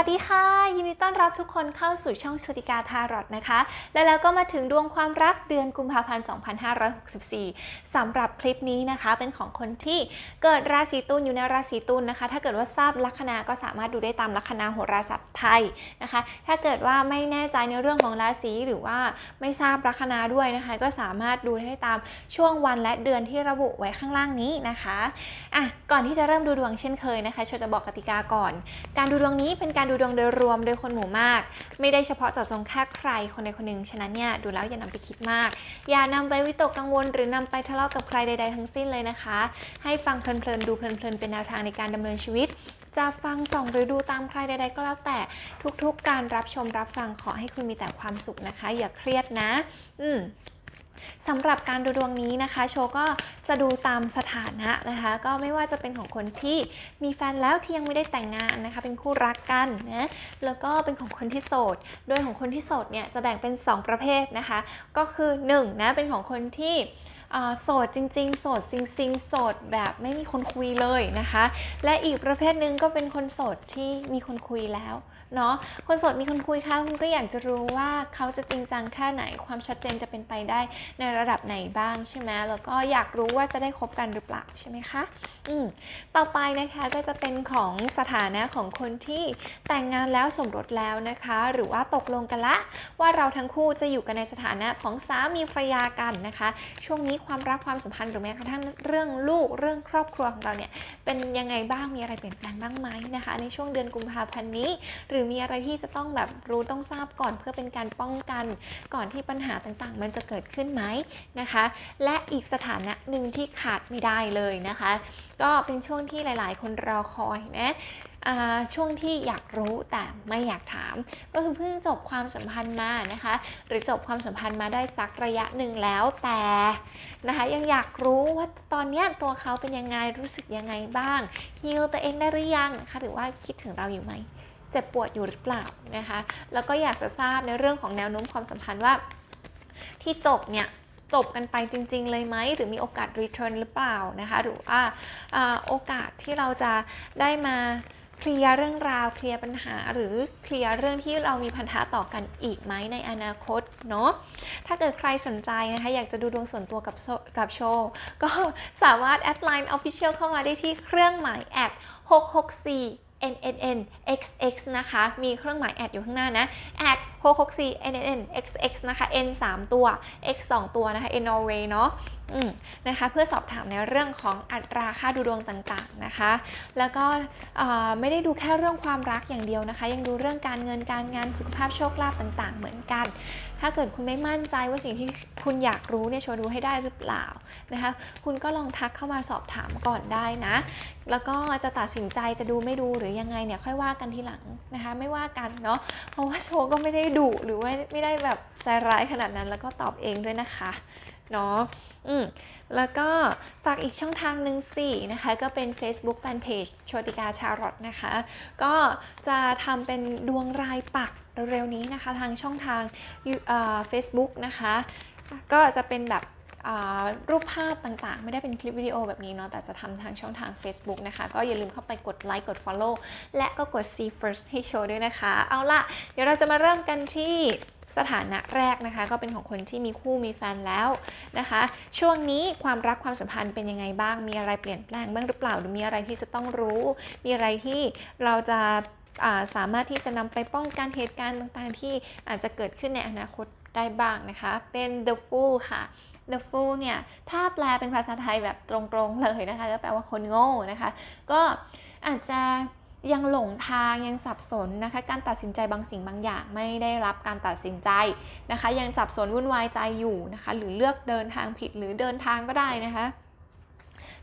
วัสดีค่ะ ยินดีต้อนรับทุกคนเข้าสู่ช่องชติกาทารอตนะคะ และแล้วก็มาถึงดวงความรักเดือนกุมภาพันธ์ 2564สำหรับคลิปนี้นะคะ เป็นของคนที่เกิดราศีตุลอยู่ในราศีตุลนะคะ ถ้าเกิดว่าทราบลัคนาก็สามารถดูได้ตามลัคนาโหราศาสตร์ไทยนะคะ ถ้าเกิดว่าไม่แน่ใจในเรื่องของราศีหรือว่าไม่ทราบลัคนาด้วยนะคะ ก็สามารถดูได้ตามช่วงวันและเดือนที่ระบุไว้ข้างล่างนี้นะคะอะก่อนที่จะเริ่มดูดวงเช่นเคยนะคะชจะบอกกติกาก่อน การดูดวงนี้เป็นการดูดวงโดยรวมโดยคนหมู่มาก ไม่ได้เฉพาะเจาะจงแค่ใครคนใดคนหนึ่งฉะนั้นเนี่ยดูแล้วอย่านำไปคิดมาก อย่านำไปวิตกกังวล หรือนำไปทะเลาะกับใครใด ๆ ทั้งสิ้นเลยนะคะ ให้ฟังเพลินๆดูเพลินๆเป็นแนวทางในการดำเนินชีวิตจะฟังส่องหรือดูตามใครใด ๆ ก็แล้วแต่ทุกๆการรับชมรับฟังขอให้คุณมีแต่ความสุขนะคะ อย่าเครียดนะ อืม สำหรับการดูดวงนี้นะคะ โชก็จะดูตามสถานะนะคะ ก็ไม่ว่าจะเป็นของคนที่มีแฟนแล้วที่ยังไม่ได้แต่งงานนะคะ เป็นคู่รักกันนะแล้วก็เป็นของคนที่โสด โดยของคนที่โสดเนี่ยจะแบ่งเป็น 2 ประเภทนะคะ ก็คือ1นะเป็นของคนที่โสดจริง ๆ โสดจริงๆโสดแบบไม่มีคนคุยเลยนะคะ และอีกประเภทหนึ่งก็เป็นคนโสดที่มีคนคุยแล้ว เนาะคนโสดมีคนคุยค่ะคุณก็อยากจะรู้ว่าเขาจะจริงจังแค่ไหนความชัดเจนจะเป็นไปได้ในระดับไหนบ้างใช่ไหมแล้วก็อยากรู้ว่าจะได้คบกันหรือเปล่าใช่ไหมคะ ต่อไปนะคะก็จะเป็นของสถานะของคนที่แต่งงานแล้วสมรสแล้วนะคะ หรือว่าตกลงกันละ ว่าเราทั้งคู่จะอยู่กันในสถานะของสามีภรรยากันนะคะ ช่วงนี้ความรักความสัมพันธ์หรือแม้กระทั่งเรื่องลูกเรื่องครอบครัวของเราเนี่ยเป็นยังไงบ้างมีอะไรเปลี่ยนแปลงบ้างไหมนะคะ ในช่วงเดือนกุมภาพันธ์นี้ หรือมีอะไรที่จะต้องแบบรู้ต้องทราบก่อนเพื่อเป็นการป้องกัน ก่อนที่ปัญหาต่างๆ มันจะเกิดขึ้นไหมนะคะ และอีกสถานะหนึ่งที่ขาดไม่ได้เลยนะคะก็เป็นช่วงที่หลาย ๆ คนรอคอยนะช่วงที่อยากรู้แต่ไม่อยากถาม ก็คือเพิ่งจบความสัมพันธ์มานะคะ หรือจบความสัมพันธ์มาได้สักระยะหนึ่งแล้วแต่นะคะ ยังอยากรู้ว่าตอนนี้ตัวเขาเป็นยังไงรู้สึกยังไงบ้างฮีลตัวเองได้หรือยังนะคะหรือว่าคิดถึงเราอยู่ไหมเจ็บปวดอยู่หรือเปล่านะคะ แล้วก็อยากจะทราบในเรื่องของแนวโน้มความสัมพันธ์ว่า ที่จบเนี่ย จบกันไปจริง ๆ เลยไหมหรือมีโอกาสรีเทิร์นหรือเปล่านะคะหรือว่าโอกาสที่เราจะได้มาเคลียร์เรื่องราวเคลียร์ปัญหาหรือเคลียร์เรื่องที่เรามีพันธะต่อกันอีกไหมในอนาคตเนาะถ้าเกิดใครสนใจนะคะอยากจะดูดวงส่วนตัวกับกับโชว์ ก็สามารถแอดไลน์ Official เข้ามาได้ที่เครื่องหมายแอด664 NNN XX นะคะ มีเครื่องหมายแอดอยู่ข้างหน้านะแอด664 NNN XX นะคะ N 3 ตัว X 2 ตัวนะคะ N Norway เนาะอืมนะคะ เพื่อสอบถามในเรื่องของอัตราค่าดูดวงต่างๆนะคะ แล้วก็ไม่ได้ดูแค่เรื่องความรักอย่างเดียวนะคะ ยังดูเรื่องการเงินการงานสุขภาพโชคลาภต่างๆ เหมือนกัน ถ้าเกิดคุณไม่มั่นใจว่าสิ่งที่คุณอยากรู้เนี่ยโชว์ดูให้ได้หรือเปล่านะคะ คุณก็ลองทักเข้ามาสอบถามก่อนได้นะ แล้วก็จะตัดสินใจจะดูไม่ดูหรือยังไงเนี่ยค่อยว่ากันทีหลังนะคะ ไม่ว่ากันเนาะ เพราะว่าโชว์ก็ไม่ได้ดุหรือว่าไม่ได้แบบใจร้ายขนาดนั้นแล้วก็ตอบเองด้วยนะคะ เนาะ อืม แล้วก็ฝากอีกช่องทางหนึ่งสินะคะ ก็เป็น Facebook Fanpage โชติกาชารอตนะคะ ก็จะทำเป็นดวงรายปักเร็วๆนี้นะคะ ทางช่องทางเฟซบุ๊กนะคะ ก็จะเป็นแบบรูปภาพต่างๆ ไม่ได้เป็นคลิปวิดีโอแบบนี้เนาะแต่จะทำทางช่องทาง Facebook นะคะ ก็อย่าลืมเข้าไปกดไลค์กด Follow และก็กด See First ให้โชว์ด้วยนะคะ เอาละเดี๋ยวเราจะมาเริ่มกันที่ สถานะแรกนะคะ ก็เป็นของคนที่มีคู่มีแฟนแล้วนะคะ ช่วงนี้ความรักความสัมพันธ์เป็นยังไงบ้าง มีอะไรเปลี่ยนแปลงบ้างหรือเปล่า หรือมีอะไรที่จะต้องรู้ มีอะไรที่เราจะาสามารถที่จะนำไปป้องกันเหตุการณ์ต่างๆ ที่อาจจะเกิดขึ้นในอนาคตได้บ้างนะคะ เป็น the fool ค่ะ the fool เนี่ย ถ้าแปลเป็นภาษาไทยแบบตรงๆเลยนะคะ ก็แปลว่าคนโง่นะคะ ก็อาจจะ ยังหลงทางยังสับสนนะคะ การตัดสินใจบางสิ่งบางอย่างไม่ได้รับการตัดสินใจนะคะ ยังสับสนวุ่นวายใจอยู่นะคะ หรือเลือกเดินทางผิดหรือเดินทางก็ได้นะคะ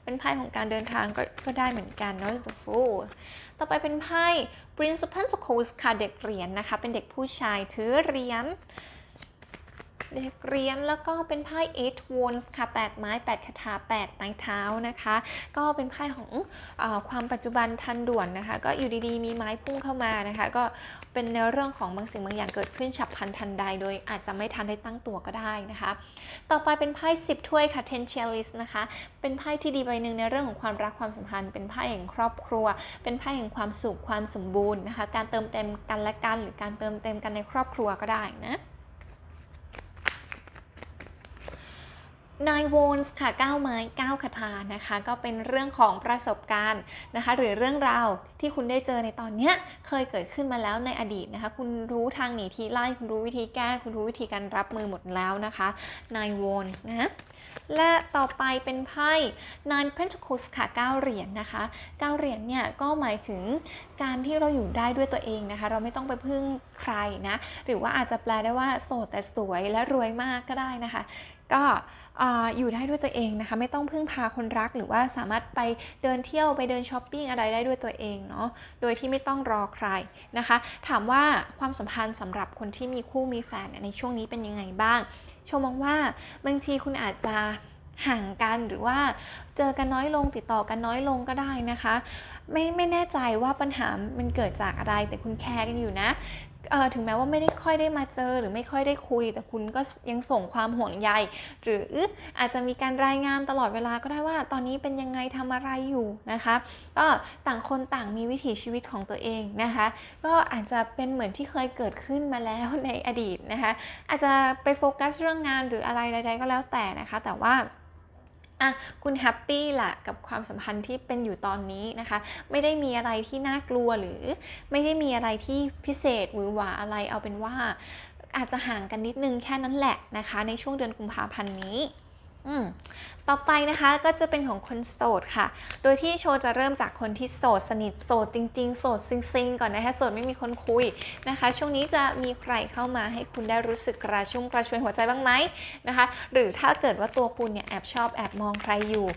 เป็นไพ่ของการเดินทางก็ก็ได้เหมือนกันเนาะ the fool ต่อไปเป็นไพ่ Prince of Pentacles ค่ะเด็กเหรียญนะคะ เป็นเด็กผู้ชายถือเหรียญ เด็กเรียนแล้วก็เป็นไพ่ eight wands ค่ะ 8 ไม้ 8 คาถา 8 ไม้เท้านะคะ ก็เป็นไพ่ของอความปัจจุบันทันด่วนนะคะ ก็อยู่ดีๆ มีไม้พุ่งเข้ามานะคะ ก็เป็นในเรื่องของบางสิ่งบางอย่างเกิดขึ้นฉับพลันทันใด โดยอาจจะไม่ทันได้ตั้งตัวก็ได้นะคะ ต่อไปเป็นไพ่สิบถ้วยค่ะ ten chalice นะคะ เป็นไพ่ที่ดีใบหนึ่งในเรื่องของความรักความสัมพันธ์ เป็นไพ่แห่งครอบครัว เป็นไพ่แห่งความสุขความสมบูรณ์นะคะ การเติมเต็มกันและกันหรือการเติมเต็มกันในครอบครัวก็ได้นะ นาย w นส์ค่ะ9ไม้9คาถานะคะ ก็เป็นเรื่องของประสบการณ์นะคะ หรือเรื่องราวที่คุณได้เจอในตอนเนี้ยเคยเกิดขึ้นมาแล้วในอดีตนะคะ คุณรู้ทางหนีทีไล่ คุณรู้วิธีแก้ คุณรู้วิธีการรับมือหมดแล้วนะคะนาย w นส์นะและต่อไปเป็นไพ่ Nine Pentacles ค่ะ9เหรียญนะคะ9เหรียญเนี่ยก็หมายถึงการที่เราอยู่ได้ด้วยตัวเองนะคะ เราไม่ต้องไปพึ่งใครนะ หรือว่าอาจจะแปลได้ว่าโสดแต่สวยและรวยมากก็ได้นะคะ ก็ อยู่ได้ด้วยตัวเองนะคะไม่ต้องพึ่งพาคนรักหรือว่าสามารถไปเดินเที่ยวไปเดินช้อปปิ้งอะไรได้ด้วยตัวเองเนาะโดยที่ไม่ต้องรอใครนะคะ ถามว่าความสัมพันธ์สำหรับคนที่มีคู่มีแฟนในช่วงนี้เป็นยังไงบ้างชมมองว่าบางทีคุณอาจจะห่างกันหรือว่าเจอกันน้อยลงติดต่อกันน้อยลงก็ได้นะคะ ไม่ไม่แน่ใจว่าปัญหามันเกิดจากอะไรแต่คุณแคร์กันอยู่นะ ถึงแม้ว่าไม่ได้ค่อยได้มาเจอหรือไม่ค่อยได้คุย แต่คุณก็ยังส่งความห่วงใย หรืออาจจะมีการรายงานตลอดเวลาก็ได้ว่าตอนนี้เป็นยังไงทำอะไรอยู่นะคะก็ต่างคนต่างมีวิถีชีวิตของตัวเองนะคะ ก็อาจจะเป็นเหมือนที่เคยเกิดขึ้นมาแล้วในอดีตนะคะ อาจจะไปโฟกัสเรื่องงานหรืออะไรใดๆก็แล้วแต่นะคะ แต่ว่า อะคุณแฮปปี้แหละกับความสัมพันธ์ที่เป็นอยู่ตอนนี้นะคะ ไม่ได้มีอะไรที่น่ากลัวหรือไม่ได้มีอะไรที่พิเศษหรือหวาอะไรเอาเป็นว่าอาจจะห่างกันนิดนึงแค่นั้นแหละนะคะ ในช่วงเดือนกุมภาพันธ์นี้ อืมต่อไปนะคะก็จะเป็นของคนโสดค่ะ โดยที่โชว์จะเริ่มจากคนที่โสดสนิทโสดจริง ๆ โสดซิงๆ ก่อนนะคะโสดไม่มีคนคุยนะคะ ช่วงนี้จะมีใครเข้ามาให้คุณได้รู้สึกกระชุ่มกระชวยหัวใจบ้างไหมนะคะ หรือถ้าเกิดว่าตัวคุณเนี่ยแอบชอบแอบมองใครอยู่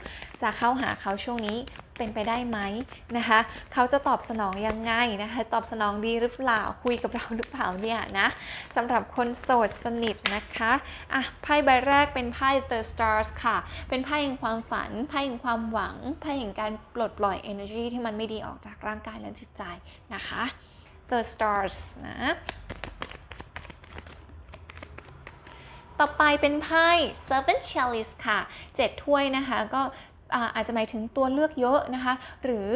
จะเข้าหาเขาช่วงนี้ เป็นไปได้ไหมนะคะ เขาจะตอบสนองยังไงนะคะ ตอบสนองดีหรือเปล่า คุยกับเราหรือเปล่าเนี่ยนะสำหรับคนโสดสนิทนะคะอะไพ่ใบแรกเป็นไพ่ The Stars ค่ะ เป็นไพ่แห่งความฝัน ไพ่แห่งความหวัง ไพ่แห่งการปลดปล่อย energy ที่มันไม่ดีออกจากร่างกายและจิตใจนะคะ The Stars นะต่อไปเป็นไพ่ Seven Chalice ค่ะเจ็ดถ้วยนะคะ ก็ อ่าอาจจะหมายถึงตัวเลือกเยอะนะคะ หรือ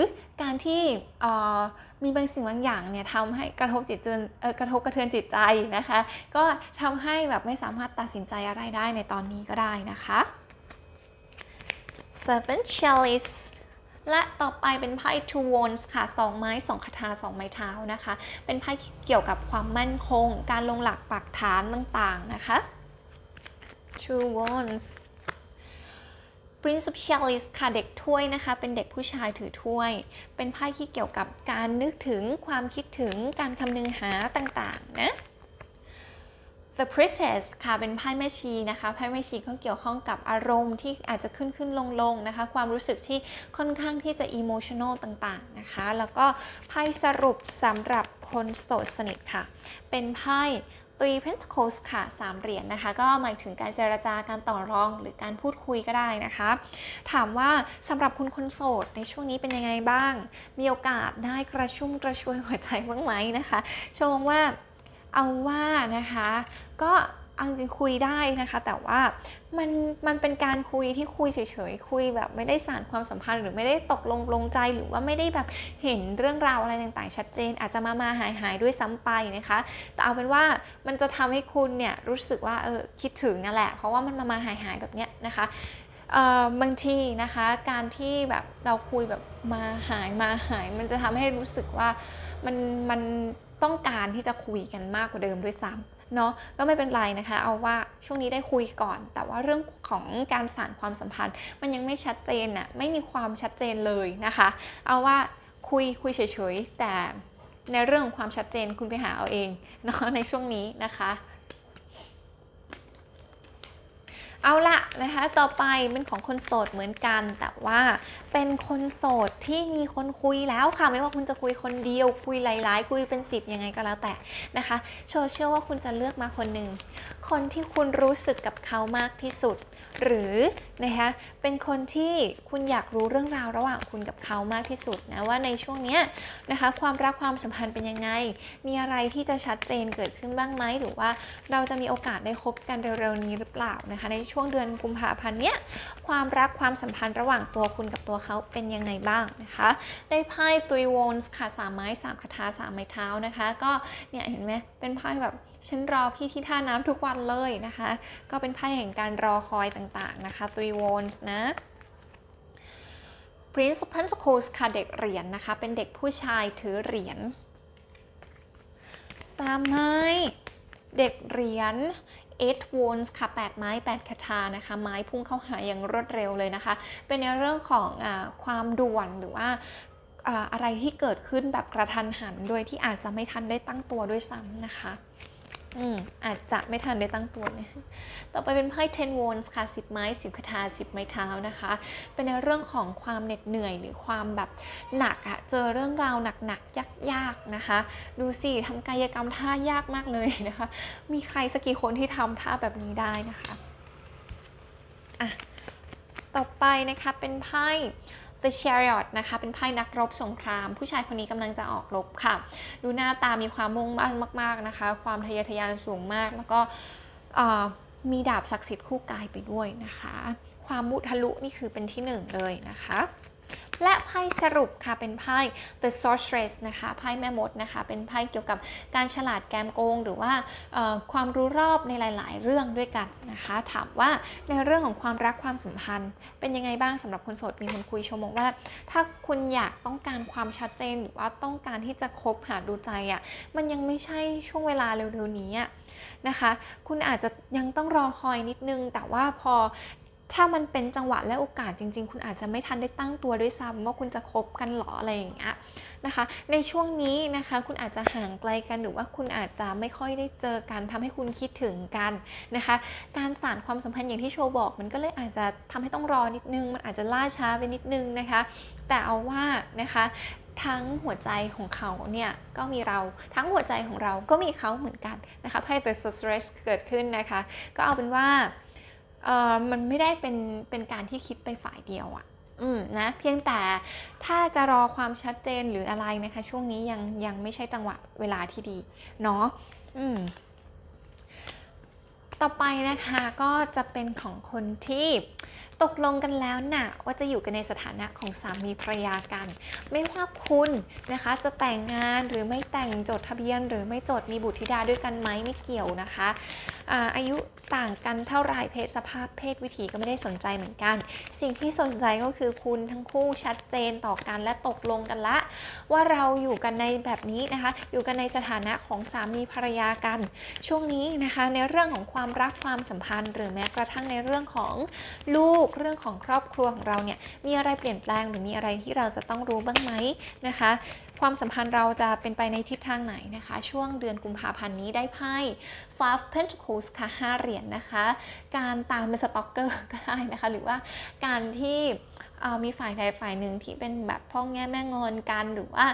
การที่อ่ามีบางสิ่งบางอย่างเนี่ยทำให้กระทบจิตเตือนเอ่อกระทบกระเทือนจิตใจนะคะ ก็ทำให้แบบไม่สามารถตัดสินใจอะไรได้ในตอนนี้ก็ได้นะคะ Seven Chalice และต่อไปเป็นไพ่ Two Wands ค่ะสองไม้สองคาถาสองไม้เท้านะคะ เป็นไพ่เกี่ยวกับความมั่นคง การลงหลักปักฐานต่างๆนะคะ Two Wands Prince of Chalice ค่ะเด็กถ้วยนะคะ เป็นเด็กผู้ชายถือถ้วย เป็นไพ่ที่เกี่ยวกับการนึกถึงความคิดถึงการคำนึงหาต่างๆนะ The Princess ค่ะเป็นไพ่แม่ชีนะคะไพ่แม่ชีก็เกี่ยวข้องกับอารมณ์ที่อาจจะขึ้นขึ้นลงลงนะคะ ความรู้สึกที่ค่อนข้างที่จะ emotional ต่างๆนะคะ แล้วก็ไพ่สรุปสำหรับคนโสดสนิทค่ะ เป็นไพ่ ตีเพนต์โคสค่ะสามเหรียญนะคะ ก็หมายถึงการเจรจาการต่อรองหรือการพูดคุยก็ได้นะคะ ถามว่าสำหรับคุณคนโสดในช่วงนี้เป็นยังไงบ้าง มีโอกาสได้กระชุ่มกระชวยหัวใจบ้างไหมนะคะชมว่าเอาว่านะคะ ก็ เอาจริงคุยได้นะคะ แต่ว่ามันมันเป็นการคุยที่คุยเฉยๆคุยแบบไม่ได้สานความสัมพันธ์ หรือไม่ได้ตกลงลงใจหรือว่าไม่ได้แบบเห็นเรื่องราวอะไรต่างๆ ชัดเจน อาจจะมามาหายหายๆด้วยซ้ำไปนะคะ แต่เอาเป็นว่ามันจะทำให้คุณเนี่ยรู้สึกว่าเออคิดถึงนั่นแหละ เพราะว่ามันมามาหายหายๆแบบเนี้ยนะคะบางทีนะคะการที่แบบเราคุยแบบมาหายมาหาย มันจะทำให้รู้สึกว่ามันมันต้องการที่จะคุยกันมากกว่าเดิมด้วยซ้ำ เนาะก็ไม่เป็นไรนะคะ เอาว่าช่วงนี้ได้คุยก่อน แต่ว่าเรื่องของการสานความสัมพันธ์ มันยังไม่ชัดเจนอะไม่มีความชัดเจนเลยนะคะ เอาว่าคุยคุยเฉยๆแต่ในเรื่องของความชัดเจนคุณไปหาเอาเองเนาะในช่วงนี้นะคะ เอาละนะคะต่อไปเป็นของคนโสดเหมือนกัน แต่ว่าเป็นคนโสดที่มีคนคุยแล้วค่ะ ไม่ว่าคุณจะคุยคนเดียว คุยหลาย ๆ คุยเป็นสิบยังไงก็แล้วแต่นะคะโชว์เชื่อว่าคุณจะเลือกมาคนหนึ่งคนที่คุณรู้สึกกับเขามากที่สุด หรือนะคะเป็นคนที่คุณอยากรู้เรื่องราวระหว่างคุณกับเขามากที่สุดนะว่าในช่วงเนี้ยนะคะความรักความสัมพันธ์เป็นยังไง มีอะไรที่จะชัดเจนเกิดขึ้นบ้างไหมหรือว่าเราจะมีโอกาสได้คบกันเร็วๆนี้หรือเปล่านะคะในช่วงเดือนกุมภาพันธ์เนี้ยความรักความสัมพันธ์ระหว่างตัวคุณกับตัวเขาเป็นยังไงบ้างนะคะได้ไพ่ three wands ค่ะสามไม้สามคาถาสามไม้เท้านะคะ ก็เนี่ยเห็นไหมเป็นไพ่แบบ ฉันรอพี่ที่ท่าน้ำทุกวันเลยนะคะ ก็เป็นไพ่แห่งการรอคอยต่างๆนะคะ three wands นะ Prince of Pentacles ค่ะเด็กเหรียญนะคะ เป็นเด็กผู้ชายถือเหรียญสามไม้เด็กเหรียญ eight wands ค่ะ 8 ไม้ 8 คาถานะคะ ไม้พุ่งเข้าหาอย่างรวดเร็วเลยนะคะ เป็นในเรื่องของอความด่วนหรือว่าอะไรที่เกิดขึ้นแบบกระทันหัน โดยที่อาจจะไม่ทันได้ตั้งตัวด้วยซ้ำนะคะ อืมอาจจะไม่ทันได้ตั้งตัวเนี่ยต่อไปเป็นไพ่10 wands ค่ะ 10 ไม้ 10คาถา10 ไม้เท้านะคะ เป็นในเรื่องของความเหน็ดเหนื่อยหรือความแบบหนักอะเจอเรื่องราวหนักๆยากๆนะคะ ดูสิทำกายกรรมท่ายากมากเลยนะคะ มีใครสักกี่คนที่ทำท่าแบบนี้ได้นะคะอะต่อไปนะคะเป็นไพ่ The Chariot นะคะเป็นไพ่นักรบสงคราม ผู้ชายคนนี้กำลังจะออกรบค่ะ ดูหน้าตามีความมุ่งมั่นมาก ๆนะคะ ความทะเยอทะยานสูงมาก แล้วก็มีดาบศักดิ์สิทธิ์คู่กายไปด้วยนะคะ ความมุทะลุนี่คือเป็นที่หนึ่งเลยนะคะ และไพ่สรุปค่ะเป็นไพ่ The Sorceress นะคะไพ่แม่มดนะคะ เป็นไพ่เกี่ยวกับการฉลาดแกมโกง หรือว่าความรู้รอบในหลาย ๆ เรื่องด้วยกันนะคะ ถามว่าในเรื่องของความรักความสัมพันธ์ เป็นยังไงบ้างสำหรับคนโสดมีคนคุยชมว่า ถ้าคุณอยากต้องการความชัดเจนหรือว่าต้องการที่จะคบหาดูใจอะ่ะมันยังไม่ใช่ช่วงเวลาเร็ว ๆ นี้นะคะ คุณอาจจะยังต้องรอคอยนิดนึง แต่ว่าพอ ถ้ามันเป็นจังหวะและโอกาสจริง ๆ คุณอาจจะไม่ทันได้ตั้งตัวด้วยซ้ำว่าคุณจะคบกันหรออะไรอย่างเงี้ยนะคะ ในช่วงนี้นะคะคุณอาจจะห่างไกลกันหรือว่าคุณอาจจะไม่ค่อยได้เจอกันทำให้คุณคิดถึงกันนะคะ การสานความสัมพันธ์อย่างที่โชว์บอก มันก็เลยอาจจะทำให้ต้องรอนิดนึง มันอาจจะล่าช้าไปนิดนึงนะคะ แต่เอาว่านะคะทั้งหัวใจของเขาเนี่ยก็มีเราทั้งหัวใจของเราก็มีเขาเหมือนกันนะคะไพ่ The Sorceress เกิดขึ้นนะคะ ก็เอาเป็นว่า เออมันไม่ได้เป็นเป็นการที่คิดไปฝ่ายเดียวอะ่ะอืมนะเพียงแต่ถ้าจะรอความชัดเจนหรืออะไรนะคะ ช่วงนี้ยังยังไม่ใช่จังหวะเวลาที่ดีเนาะอืมต่อไปนะคะก็จะเป็นของคนที่ตกลงกันแล้วนะ่ะว่าจะอยู่กันในสถานะของสามีภรรยากัน ไม่ว่าคุณนะคะจะแต่งงานหรือไม่แต่งจดทะเบียน หรือไม่จดมีบุตรธิดาด้วยกันไหมไม่เกี่ยวนะคะอาอายุต่างกันเท่าไหร่เพศสภาพเพศวิถีก็ไม่ได้สนใจเหมือนกัน สิ่งที่สนใจก็คือคุณทั้งคู่ชัดเจนต่อกันและตกลงกันละ ว่าเราอยู่กันในแบบนี้นะคะ อยู่กันในสถานะของสามีภรรยากัน ช่วงนี้นะคะในเรื่องของความรักความสัมพันธ์ หรือแม้กระทั่งในเรื่องของลูกเรื่องของครอบครัวของเราเนี่ยมีอะไรเปลี่ยนแปลงหรือมีอะไรที่เราจะต้องรู้บ้างไหมนะคะ ความสัมพันธ์เราจะเป็นไปในทิศทางไหนนะคะ ช่วงเดือนกุมภาพันธ์นี้ได้ไพ่ Five Pentacles ค่ะห้าเหรียญนะคะ การตามเป็นสต็อกเกอร์ก็ได้นะคะ หรือว่าการที่มีฝ่ายใดฝ่ายหนึ่งที่เป็นแบบพ่อแง่แม่งอนกันหรือว่า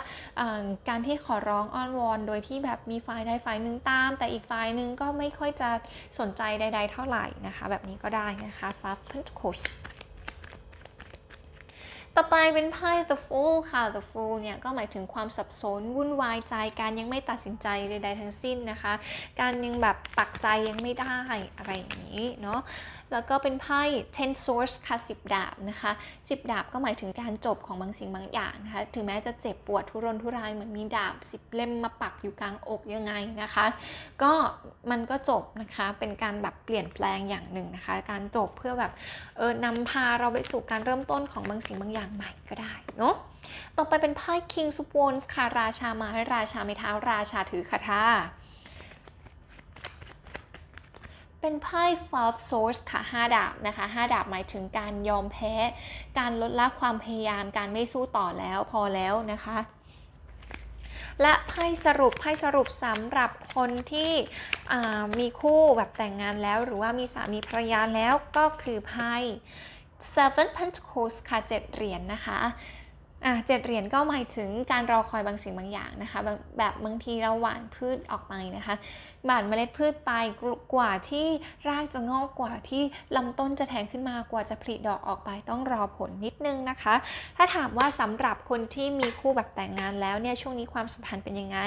การที่ขอร้องอ้อนวอน โดยที่แบบมีฝ่ายใดฝ่ายหนึ่งตาม แต่อีกฝ่ายหนึ่งก็ไม่ค่อยจะสนใจใด ๆ เท่าไหร่นะคะ แบบนี้ก็ได้นะคะ Five Pentacles ต่อไปเป็นไพ่ The Fool ค่ะ The Fool เนี่ยก็หมายถึงความสับสนวุ่นวายใจ การยังไม่ตัดสินใจใดๆทั้งสิ้นนะคะ การยังแบบปักใจยังไม่ได้อะไรอย่างนี้เนาะ แล้วก็เป็นไพ่ Ten Swords ค่ะ10 ดาบนะคะ 10 ดาบก็หมายถึงการจบของบางสิ่งบางอย่างนะคะ ถึงแม้จะเจ็บปวดทุรนทุรายเหมือนมีดาบ 10 เล่มมาปักอยู่กลางอกยังไงนะคะ ก็มันก็จบนะคะ เป็นการแบบเปลี่ยนแปลงอย่างหนึ่งนะคะ การจบเพื่อแบบเออนำพาเราไปสู่การเริ่มต้นของบางสิ่งบางอย่างใหม่ก็ได้เนาะต่อไปเป็นไพ่ King of Wands ค่ะ ราชาไม้ราชาไม้เท้า ราชาถือคาถา เป็นไพ่ Five Swords ค่ะ 5 ดาบนะคะ 5 ดาบหมายถึงการยอมแพ้ การลดละความพยายาม การไม่สู้ต่อแล้วพอแล้วนะคะ และไพ่สรุปไพ่สรุปสำหรับคนที่มีคู่แบบแต่งงานแล้ว หรือว่ามีสามีภรรยาแล้วก็คือไพ่ Seven Pentacles ค่ะเจ็ดเหรียญนะคะ อะเจ็ดเหรียญก็หมายถึงการรอคอยบางสิ่งบางอย่างนะคะบางแบบบางทีเราหว่านพืชออกไปนะคะหว่านเมล็ดพืชไปกว่าที่รากจะงอกกว่าที่ลำต้นจะแทงขึ้นมากว่าจะผลิดอกออกไปต้องรอผลนิดนึงนะคะ ถ้าถามว่าสำหรับคนที่มีคู่แบบแต่งงานแล้วเนี่ยช่วงนี้ความสัมพันธ์เป็นยังไง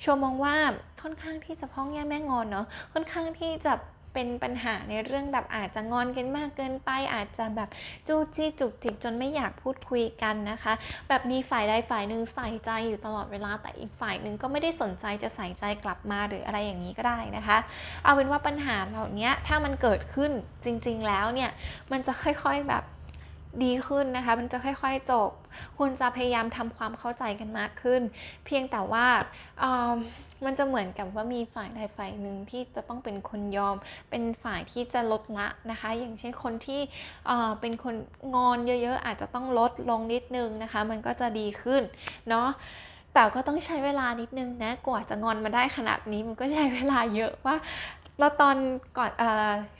โชวมองว่าค่อนข้างที่จะพ้องแง่แม่งอนเนาะค่อนข้างที่จะ เป็นปัญหาในเรื่องแบบอาจจะงอนกันมากเกินไป อาจจะแบบจู้จี้จุกจิกจนไม่อยากพูดคุยกันนะคะ แบบมีฝ่ายใดฝ่ายหนึ่งใส่ใจอยู่ตลอดเวลาแต่อีกฝ่ายหนึ่งก็ไม่ได้สนใจจะใส่ใจกลับมาหรืออะไรอย่างนี้ก็ได้นะคะ เอาเป็นว่าปัญหาเหล่านี้ถ้ามันเกิดขึ้นจริง ๆ แล้วเนี่ยมันจะค่อยๆแบบดีขึ้นนะคะ มันจะค่อย ๆ จบ คุณจะพยายามทำความเข้าใจกันมากขึ้น เพียงแต่ว่า มันจะเหมือนกับว่ามีฝ่ายใดฝ่ายหนึ่งที่จะต้องเป็นคนยอม เป็นฝ่ายที่จะลดละนะคะ อย่างเช่นคนที่เอ่อเป็นคนงอนเยอะๆ อาจจะต้องลดลงนิดนึงนะคะ มันก็จะดีขึ้นเนาะแต่ก็ต้องใช้เวลานิดนึงนะ กว่าจะงอนมาได้ขนาดนี้มันก็ใช้เวลาเยอะว่าแล้วตอนก่อนอ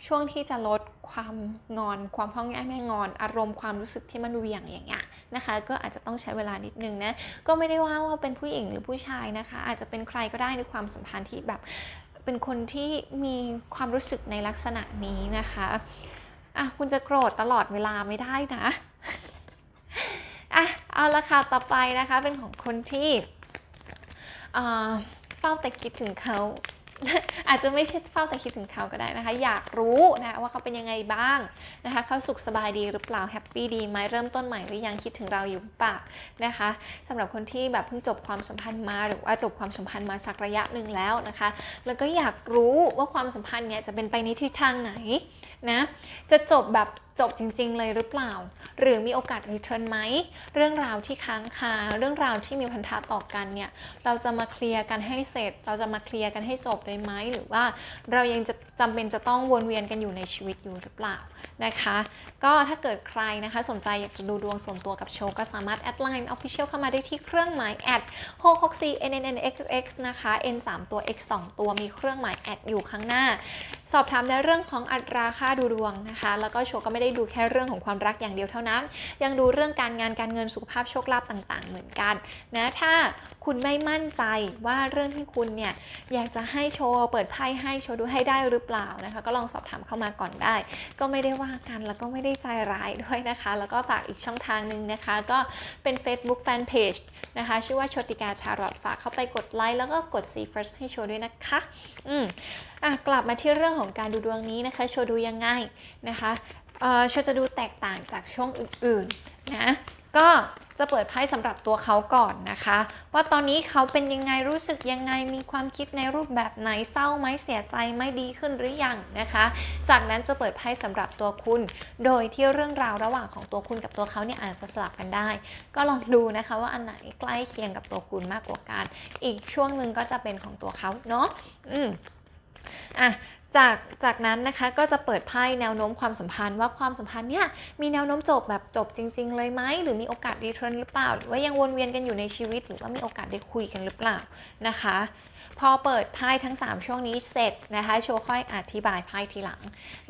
ช่วงที่จะลดความงอน ความพ้องแง่แม่งอน อารมณ์ความรู้สึกที่มันเวียงอย่างเงี้ย นะคะ ก็อาจจะต้องใช้เวลานิดนึงนะก็ไม่ได้ว่าว่าเป็นผู้หญิงหรือผู้ชายนะคะ อาจจะเป็นใครก็ได้ในความสัมพันธ์ที่แบบเป็นคนที่มีความรู้สึกในลักษณะนี้นะคะอะคุณจะโกรธตลอดเวลาไม่ได้นะอะเอาละค่ะต่อไปนะคะเป็นของคนที่เอ่อเฝ้าแต่คิดถึงเขา อาจจะไม่ใช่เฝ้าแต่คิดถึงเขาก็ได้นะคะ อยากรู้นะว่าเขาเป็นยังไงบ้างนะคะเขาสุขสบายดีหรือเปล่าแฮปปี้ดีไหมเริ่มต้นใหม่หรือยังคิดถึงเราอยู่หรือเปล่านะคะสำหรับคนที่แบบเพิ่งจบความสัมพันธ์มาหรือว่าจบความสัมพันธ์มาสักระยะหนึ่งแล้วนะคะ แล้วก็อยากรู้ว่าความสัมพันธ์เนี่ยจะเป็นไปในทิศทางไหนนะจะจบแบบจบจริง ๆ เลยหรือเปล่า หรือมีโอกาสรีเทิร์นไหม เรื่องราวที่ค้างคา เรื่องราวที่มีพันธะต่อกันเนี่ย เราจะมาเคลียร์กันให้เสร็จ เราจะมาเคลียร์กันให้จบได้ไหม หรือว่าเรายังจะจำเป็นจะต้องวนเวียนกันอยู่ในชีวิตอยู่หรือเปล่านะคะ ก็ถ้าเกิดใครนะคะสนใจอยากจะดูดวงส่วนตัวกับโชว์ก็สามารถแอดไลน์ Official เข้ามาได้ที่เครื่องหมายแอด664 NNNXX นะคะ N 3ตัว X 2ตัวมีเครื่องหมายแอดอยู่ข้างหน้า สอบถามในเรื่องของอัตราค่าดูดวงนะคะ แล้วก็โชว์ก็ไม่ได้ดูแค่เรื่องของความรักอย่างเดียวเท่านั้น ยังดูเรื่องการงานการเงินสุขภาพโชคลาภต่างๆ เหมือนกันนะถ้าคุณไม่มั่นใจว่าเรื่องที่คุณเนี่ยอยากจะให้โชว์เปิดไพ่ให้โชว์ดูให้ได้หรือเปล่านะคะ ก็ลองสอบถามเข้ามาก่อนได้ ก็ไม่ได้ว่ากันแล้วก็ไม่ได้ใจร้ายด้วยนะคะ แล้วก็ฝากอีกช่องทางหนึ่งนะคะ ก็เป็น Facebook Fanpage นะคะ ชื่อว่าโชติกาชารอตฝากเข้าไปกดไลค์แล้วก็กด see first ให้โชว์ด้วยนะคะ อืมอะกลับมาที่เรื่องของการดูดวงนี้นะคะ โชว์ดูยังไงนะคะ เอ่อชว์จะดูแตกต่างจากช่วงอื่นๆนะก็จะเปิดไพ่สำหรับตัวเขาก่อนนะคะ ว่าตอนนี้เขาเป็นยังไงรู้สึกยังไงมีความคิดในรูปแบบไหนเศร้าไหมเสียใจไหม่ดีขึ้นหรือยังนะคะ จากนั้นจะเปิดไพ่สำหรับตัวคุณ โดยที่เรื่องราวระหว่างของตัวคุณกับตัวเขาเนี่ยอาจจะสลับกันได้ ก็ลองดูนะคะว่าอันไหนใกล้เคียงกับตัวคุณมากกว่ากันอีกช่วงหนึ่งก็จะเป็นของตัวเขาเนาะอืมอะ จากจากนั้นนะคะก็จะเปิดไพ่แนวโน้มความสัมพันธ์ว่าความสัมพันธ์เนี่ยมีแนวโน้มจบแบบจบจริง ๆ เลยไหมหรือมีโอกาสรีเทิร์นหรือเปล่า หรือว่ายังวนเวียนกันอยู่ในชีวิต หรือว่ามีโอกาสได้คุยกันหรือเปล่านะคะ พอเปิดไพ่ทั้ง 3 ช่วงนี้เสร็จนะคะโชว์ค่อยอธิบายไพ่ทีหลัง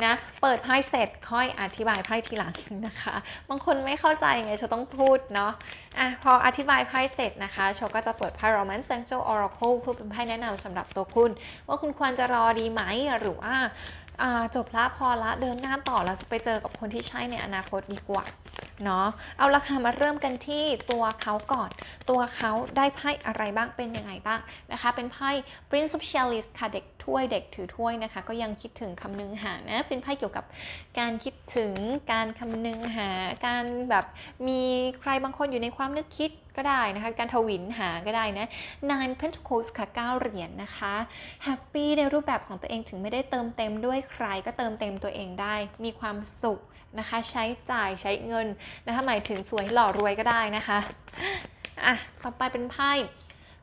นะเปิดไพ่เสร็จค่อยอธิบายไพ่ทีหลังนะคะ บางคนไม่เข้าใจไงจะต้องพูดเนาะอะพออธิบายไพ่เสร็จนะคะโชว์ก็จะเปิดไพ่ Romance Angel Oracle เพื่อเป็นไพ่แนะนำสำหรับตัวคุณ ว่าคุณควรจะรอดีไหมหรือว่าจบละพอละเดินหน้าต่อแล้วไปเจอกับคนที่ใช่ในอนาคตดีกว่า เนาะเอาละค่ะมาเริ่มกันที่ตัวเขาก่อน ตัวเขาได้ไพ่อะไรบ้างเป็นยังไงบ้างนะคะ เป็นไพ่ Prince of Chalice ค่ะเด็กถ้วยเด็กถือถ้วยนะคะ ก็ยังคิดถึงคำนึงหานะเป็นไพ่เกี่ยวกับการคิดถึงการคำนึงหา การแบบมีใครบางคนอยู่ในความนึกคิดก็ได้นะคะ การทวินหาก็ได้นะ Nine Pentacles ค่ะ 9 เหรียญนะคะแฮปปี้ในรูปแบบของตัวเองถึงไม่ได้เติมเต็มด้วยใครก็เติมเต็มตัวเองได้ มีความสุข นะคะใช้จ่ายใช้เงินนะคะหมายถึงสวยหล่อรวยก็ได้นะคะอะต่อไปเป็นไพ่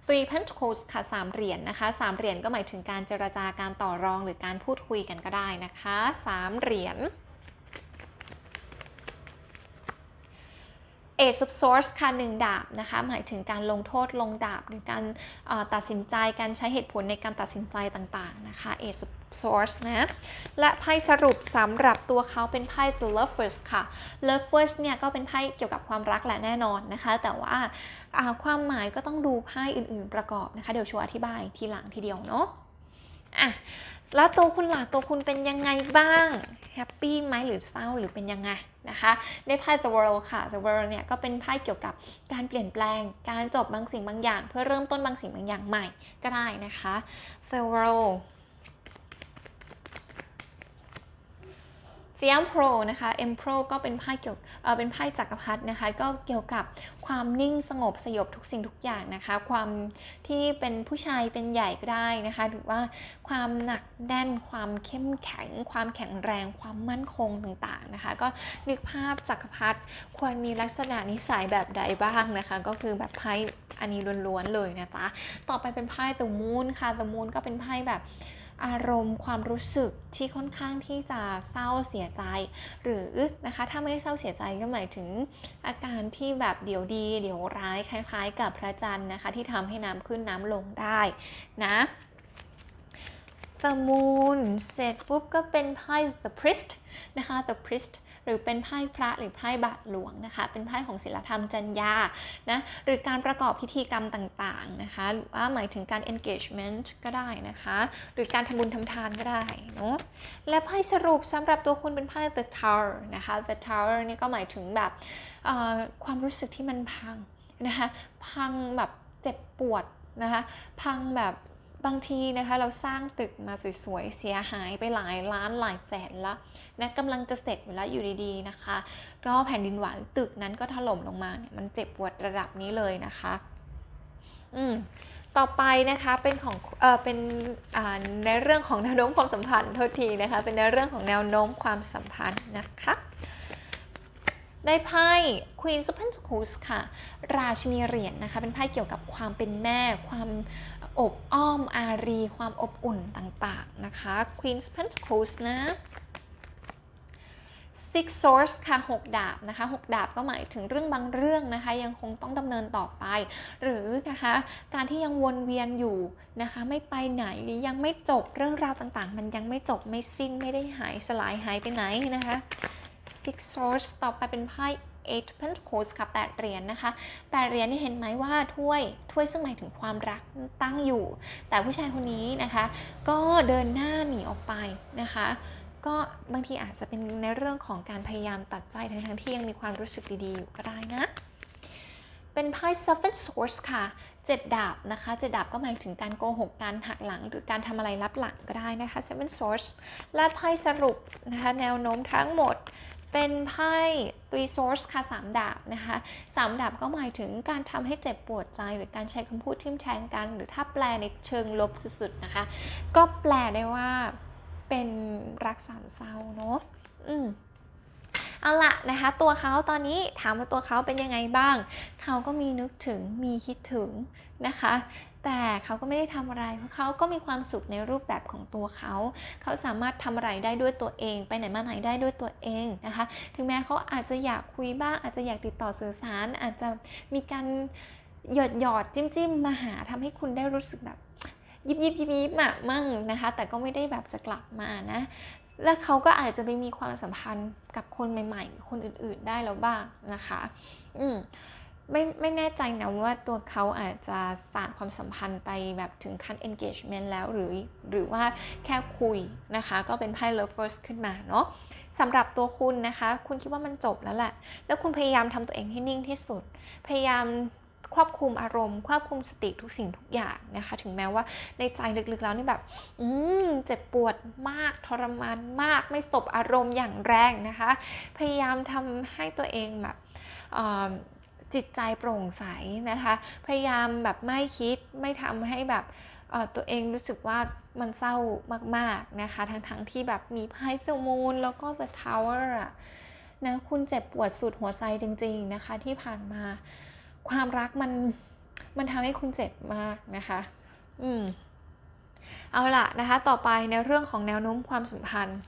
Three Pentacles ค่ะสามเหรียญนะคะสามเหรียญก็หมายถึงการเจรจาการต่อรองหรือการพูดคุยกันก็ได้นะคะสามเหรียญ Ace of Swords ค่ะหนึ่งดาบนะคะหมายถึงการลงโทษลงดาบหรือการตัดสินใจการใช้เหตุผลในการตัดสินใจต่างๆนะคะ Ace of Swords นะและไพ่สรุปสำหรับตัวเขาเป็นไพ่ The Lovers ค่ะ Lovers เนี่ยก็เป็นไพ่เกี่ยวกับความรักแหละแน่นอนนะคะ แต่ว่าความหมายก็ต้องดูไพ่อื่นๆประกอบนะคะ เดี๋ยวชัวร์อธิบายทีหลังทีเดียวเนาะอะแล้วตัวคุณหล่ะตัวคุณเป็นยังไงบ้าง แฮปปี้ไหมหรือเศร้าหรือเป็นยังไงนะคะในไพ่ The World ค่ะ The World เนี่ยก็เป็นไพ่เกี่ยวกับการเปลี่ยนแปลง การจบบางสิ่งบางอย่าง เพื่อเริ่มต้นบางสิ่งบางอย่างใหม่ก็ได้นะคะ The World เ e ียมโปรนะคะ e m p r o ก็เป็นไพ่เกี่ยวเอ่อเป็นไพ่จักรพรรดินะคะ ก็เกี่ยวกับความนิ่งสงบสยบทุกสิ่งทุกอย่างนะคะ ความที่เป็นผู้ชายเป็นใหญ่ก็ได้นะคะหรือว่าความหนักแน่นความเข้มแข็ง ความแข็งแรง ความมั่นคงต่างๆนะคะ ก็นึกภาพจักรพรรดิควรมีลักษณะนิสัยแบบใดบ้างนะคะ ก็คือแบบไพ่อันนี้ล้วนๆเลยนะจ๊ะต่อไปเป็นไพ่ The Moon ค่ะ The Moon ก็เป็นไพ่แบบ อารมณ์ความรู้สึกที่ค่อนข้างที่จะเศร้าเสียใจ หรือนะคะถ้าไม่เศร้าเสียใจก็หมายถึงอาการที่แบบเดี๋ยวดี เดี๋ยวร้ายคล้าย ๆ กับพระจันทร์นะคะ ที่ทำให้น้ำขึ้นน้ำลงได้นะ The Moon เสร็จปุ๊บก็เป็นไพ่ The Priest นะคะ The Priest รือเป็นไพ่พระหรือไพ่บาทหลวงนะคะ เป็นไพ่ของศิลธรรมจัญญานะหรือการประกอบพิธีกรรมต่างๆนะคะหรือว่าหมายถึงการ engagement ก็ได้นะคะ หรือการทำบุญทำทานก็ได้เนาะและไพ่สรุปสำหรับตัวคุณเป็นไพ่ the tower นะคะ the tower นี่ก็หมายถึงแบบความรู้สึกที่มันพังนะคะพังแบบเจ็บปวดนะคะพังแบบ บางทีนะคะเราสร้างตึกมาสวยๆ เสียหายไปหลายล้านหลายแสนละนะกำลังจะเสร็จอยู่แล้วอยู่ดีๆนะคะ ก็แผ่นดินไหวตึกนั้นก็ถล่มลงมาเนี่ยมันเจ็บปวดระดับนี้เลยนะคะ อืมต่อไปนะคะเป็นของเออเป็นอ่าในเรื่องของแนวโน้มความสัมพันธ์โทษทีนะคะ เป็นในเรื่องของแนวโน้มความสัมพันธ์นะคะ ได้ไพ่ Queen of Pentacles ค่ะ ราชินีเหรียญนะคะ เป็นไพ่เกี่ยวกับความเป็นแม่ ความอบอ้อมอารี ความอบอุ่นต่างๆนะคะ Queen of Pentacles นะ Six Swords ค่ะ 6 ดาบนะคะ 6 ดาบก็หมายถึงเรื่องบางเรื่องนะคะ ยังคงต้องดำเนินต่อไป หรือนะคะการที่ยังวนเวียนอยู่นะคะ ไม่ไปไหนหรือยังไม่จบเรื่องราวต่างๆ มันยังไม่จบไม่สิ้นไม่ได้หายสลายหายไปไหนนะคะ Six Swords ต่อไปเป็นไพ่ Eight Pentacles ค่ะ8เหรียญนะคะ8เหรียญนี่เห็นไหมว่าถ้วยถ้วยซึ่งหมายถึงความรักตั้งอยู่ แต่ผู้ชายคนนี้นะคะ ก็เดินหน้าหนีออกไปนะคะก็บางทีอาจจะเป็นในเรื่องของการพยายามตัดใจทั้งๆที่ยังมีความรู้สึกดีๆอยู่ก็ได้นะ เป็นไพ่ Seven Swords ค่ะ7ดาบนะคะ7ดาบก็หมายถึงการโกหกการหักหลัง หรือการทำอะไรลับหลังก็ได้นะคะ Seven Swords และไพ่สรุปนะคะแนวโน้มทั้งหมด เป็นไพ่ Three Swords ค่ะ3ดาบนะคะ3ดาบก็หมายถึงการทำให้เจ็บปวดใจ หรือการใช้คำพูดทิ่มแทงกัน หรือถ้าแปลในเชิงลบสุดๆนะคะ ก็แปลได้ว่าเป็นรักสามเศร้าเนาะอืมเอาละนะคะ ตัวเขาตอนนี้ถามว่าตัวเขาเป็นยังไงบ้าง เขาก็มีนึกถึงมีคิดถึงนะคะ แต่เขาก็ไม่ได้ทำอะไร เพราะเขาก็มีความสุขในรูปแบบของตัวเขา เขาสามารถทำอะไรได้ด้วยตัวเอง ไปไหนมาไหนได้ด้วยตัวเองนะคะ ถึงแม้เขาอาจจะอยากคุยบ้าง อาจจะอยากติดต่อสื่อสาร อาจจะมีการหยอดหยอดจิ้มจิ้มมาหาทำให้คุณได้รู้สึกแบบยิบยิบยิบยิบอะมั่งนะคะ แต่ก็ไม่ได้แบบจะกลับมานะ และเขาก็อาจจะไปมีความสัมพันธ์กับคนใหม่ ๆ คนอื่น ๆได้แล้วบ้างนะคะ อืม ไม่ไม่แน่ใจนะว่าตัวเขาอาจจะสานความสัมพันธ์ไปแบบถึงขั้น engagement แล้วหรือหรือว่าแค่คุยนะคะ ก็เป็นไพ่ lovers ขึ้นมาเนาะสำหรับตัวคุณนะคะ คุณคิดว่ามันจบแล้วแหละแล้วคุณพยายามทำตัวเองให้นิ่งที่สุด พยายามควบคุมอารมณ์ ควบคุมสติทุกสิ่งทุกอย่างนะคะ ถึงแม้ว่าในใจลึกๆแล้วนี่แบบ อืมเจ็บปวดมากทรมานมาก ไม่สบอารมณ์อย่างแรงนะคะ พยายามทำให้ตัวเองแบบ จิตใจโปร่งใสนะคะ พยายามแบบไม่คิดไม่ทำให้แบบตัวเองรู้สึกว่ามันเศร้ามากๆนะคะ ทั้งๆที่แบบมีไพ่เซลมูนแล้วก็ The Tower อะนะคุณเจ็บปวดสุดหัวใจจริง ๆนะคะ ที่ผ่านมา ความรักมันมันทำให้คุณเจ็บมากนะคะ อืม เอาล่ะนะคะ ต่อไปในเรื่องของแนวโน้มความสัมพันธ์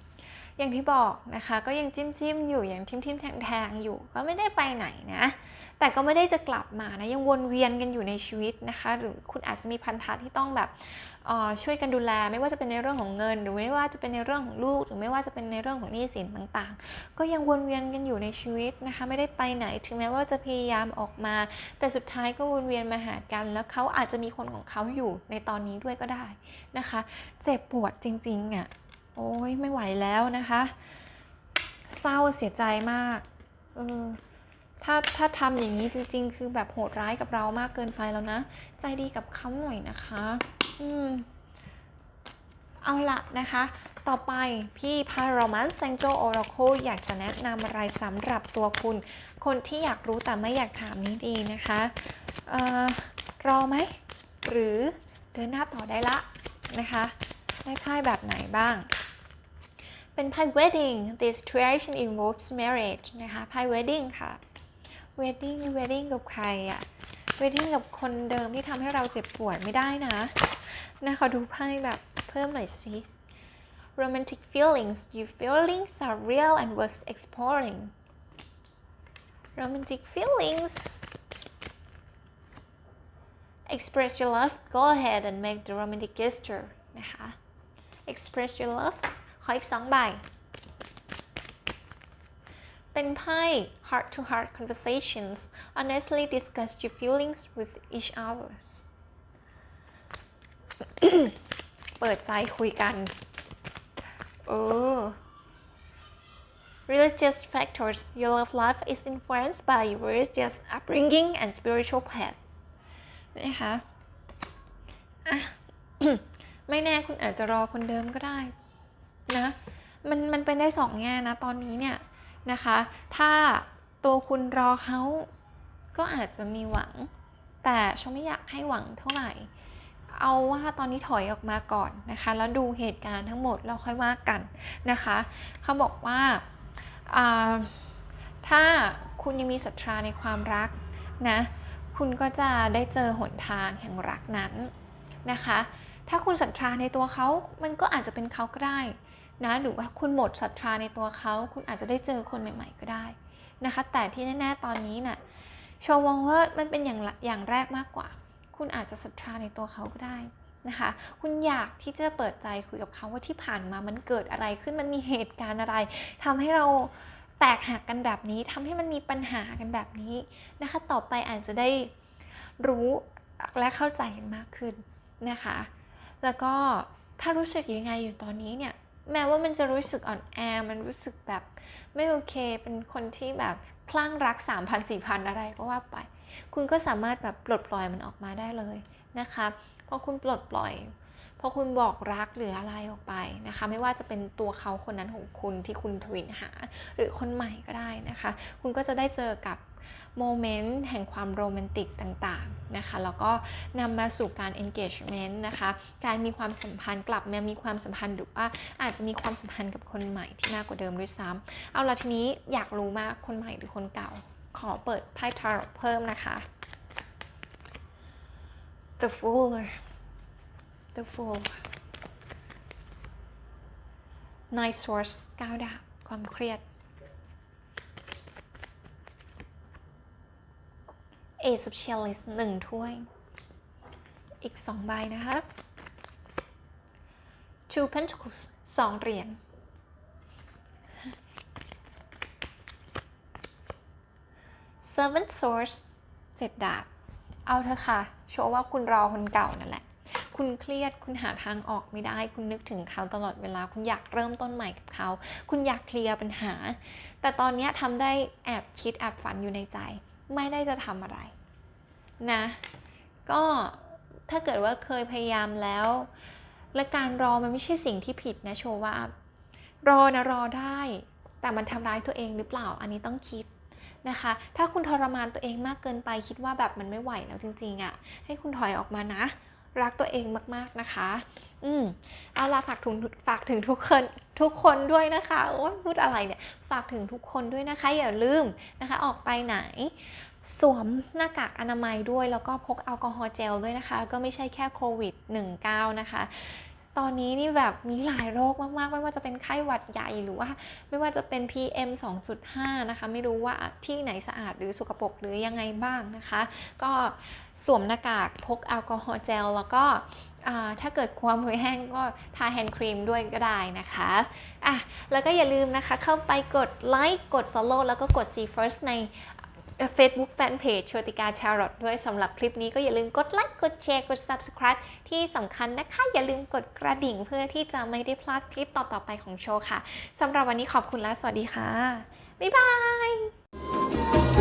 อย่างที่บอกนะคะ ก็ยังจิ้มจิ้มอยู่ย่างทิมทิมแทงแทงอยู่ ก็ไม่ได้ไปไหนนะ แต่ก็ไม่ได้จะกลับมานะ ยังวนเวียนกันอยู่ในชีวิตนะคะ หรือคุณอาจจะมีพันธะที่ต้องแบบอ่อช่วยกันดูแล ไม่ว่าจะเป็นในเรื่องของเงิน หรือไม่ว่าจะเป็นในเรื่องของลูก หรือไม่ว่าจะเป็นในเรื่องของหนี้สินต่างๆ ก็ยังวนเวียนกันอยู่ในชีวิตนะคะ ไม่ได้ไปไหน ถึงแม้ว่าจะพยายามออกมา แต่สุดท้ายก็วนเวียนมาหากัน แล้วเขาอาจจะมีคนของเขาอยู่ในตอนนี้ด้วยก็ได้นะคะ เจ็บปวดจริงๆอะ โอ้ยไม่ไหวแล้วนะคะ เศร้าเสียใจมาก เออ ถ้าถ้าทำอย่างนี้จริง ๆ คือแบบโหดร้ายกับเรามากเกินไปแล้วนะ ใจดีกับเขาหน่อยนะคะ อืม เอาละนะคะ ต่อไปพี่พารามันเซงโจโอราโคอยากจะแนะนำอะไรสำหรับตัวคุณ คนที่อยากรู้แต่ไม่อยากถามนี้ดีนะคะ เอ่อ รอไหม หรือเดินหน้าต่อได้ละนะคะ ได้ไพ่แบบไหนบ้าง เป็นไพ่ wedding the situation involves marriage นะคะไพ่ wedding ค่ะ wedding wedding กับใครอะ wedding กับคนเดิมที่ทำให้เราเจ็บปวดไม่ได้นะนะขอดูไพ่แบบเพิ่มหน่อยสิ romantic feelings your feelings are real and worth exploring romantic feelings express your love go ahead and make the romantic gesture นะคะ express your love ขออีกสองใบ เป็นไพ่ heart to heart conversations honestly discuss your feelings with each others เปิดใจคุยกันเออ religious factors your love life is influenced by your religious upbringing and spiritual path นะคะอ่ะ ไม่ แน่คุณอาจจะรอคนเดิมก็ได้นะมันมันเป็นได้สองแง่นะตอนนี้เนี่ยนะคะ ถ้าตัวคุณรอเขาก็อาจจะมีหวัง แต่ชมไม่อยากให้หวังเท่าไหร่ เอาว่าตอนนี้ถอยออกมาก่อนนะคะ แล้วดูเหตุการณ์ทั้งหมดแล้วค่อยว่ากันนะคะเขาบอกว่าอ่าถ้าคุณยังมีศรัทธาในความรักนะ คุณก็จะได้เจอหนทางแห่งรักนั้นนะคะ ถ้าคุณศรัทธาในตัวเขา มันก็อาจจะเป็นเขาก็ได้นะหรือว่าคุณหมดศรัทธาในตัวเขา คุณอาจจะได้เจอคนใหม่ ๆ ก็ได้นะคะ แต่ที่แน่ๆตอนนี้น่ะโชว์มองว่ามันเป็นอย่างอย่างแรกมากกว่า คุณอาจจะศรัทธาในตัวเขาก็ได้นะคะ คุณอยากที่จะเปิดใจคุยกับเขาว่าที่ผ่านมามันเกิดอะไรขึ้นมันมีเหตุการณ์อะไรทำให้เราแตกหักกันแบบนี้ทำให้มันมีปัญหากันแบบนี้นะคะ ต่อไปอาจจะได้รู้และเข้าใจกันมากขึ้นนะคะ แล้วก็ถ้ารู้สึกยังไงอยู่ตอนนี้เนี่ยแม้ว่ามันจะรู้สึกอ่อนแอ มันรู้สึกแบบไม่โอเค เป็นคนที่แบบคลั่งรัก 3,000 4,000 อะไรก็ว่าไป คุณก็สามารถแบบปลดปล่อยมันออกมาได้เลยนะคะพอคุณปลดปล่อยพอคุณบอกรักหรืออะไรออกไปนะคะ ไม่ว่าจะเป็นตัวเขาคนนั้นของคุณที่คุณทวินหา หรือคนใหม่ก็ได้นะคะ คุณก็จะได้เจอกับ โมเมนต์แห่งความโรแมนติกต่างๆนะคะแล้วก็นำมาสู่การ engagement นะคะการมีความสัมพันธ์กลับมามีความสัมพันธ์หรือว่าอาจจะมีความสัมพันธ์กับคนใหม่ที่มากกว่าเดิมด้วยซ้ำเอาละทีนี้อยากรู้มากคนใหม่หรือคนเก่า ขอเปิดไพ่ทาร์เพิ่มนะคะ The Fool The Fool Nine Swords ก้าวดาบความเครียด Ace of Chalice หนึ่งถ้วย อีกสองใบนะคะ Two Pentacles สองเหรียญ Seven Swords เจ็ดดาบ เอาเถอะค่ะ โชว์ว่าคุณรอคนเก่านั่นแหละ คุณเครียด คุณหาทางออกไม่ได้ คุณนึกถึงเขาตลอดเวลา คุณอยากเริ่มต้นใหม่กับเขา คุณอยากเคลียร์ปัญหา แต่ตอนนี้ทำได้แอบคิดแอบฝันอยู่ในใจ ไม่ได้จะทำอะไรนะ ก็ถ้าเกิดว่าเคยพยายามแล้ว และการรอมันไม่ใช่สิ่งที่ผิดนะโชว์ว่ารอนะรอได้ แต่มันทำร้ายตัวเองหรือเปล่าอันนี้ต้องคิดนะคะ ถ้าคุณทรมานตัวเองมากเกินไปคิดว่าแบบมันไม่ไหวแล้วจริงๆอะ่ะให้คุณถอยออกมานะ รักตัวเองมากๆนะคะ อืมเอาละฝากถึงฝากถึงทุกคนทุกคนด้วยนะคะโอ้พูดอะไรเนี่ย ฝากถึงทุกคนด้วยนะคะ อย่าลืมนะคะ ออกไปไหน สวมหน้ากากอนามัยด้วย แล้วก็พกแอลกอฮอล์เจลด้วยนะคะ ก็ไม่ใช่แค่โควิด -19 นะคะตอนนี้นี่แบบมีหลายโรคมากๆ ไม่ว่าจะเป็นไข้หวัดใหญ่หรือว่า ไม่ว่าจะเป็น PM 2.5 นะคะ ไม่รู้ว่าที่ไหนสะอาดหรือสุกปรกหรือยังไงบ้างนะคะ ก็สวมหน้ากากพกแอลกอฮอล์เจลแล้วก็ ถ้าเกิดความมือแห้งก็ทาแฮนด์ครีมด้วยก็ได้นะคะอะแล้วก็อย่าลืมนะคะเข้าไปกดไลค์กด Follow แล้วก็กด See First ใน Facebook Fanpage โชติกาชาร์ลอตด้วยสำหรับคลิปนี้ก็อย่าลืมกดไลค์กดแชร์กด Subscribe ที่สำคัญนะคะ อย่าลืมกดกระดิ่งเพื่อที่จะไม่ได้พลาดคลิปต่อๆไปของโชว์ค่ะสำหรับวันนี้ขอบคุณและสวัสดีค่ะ บ๊ายบาย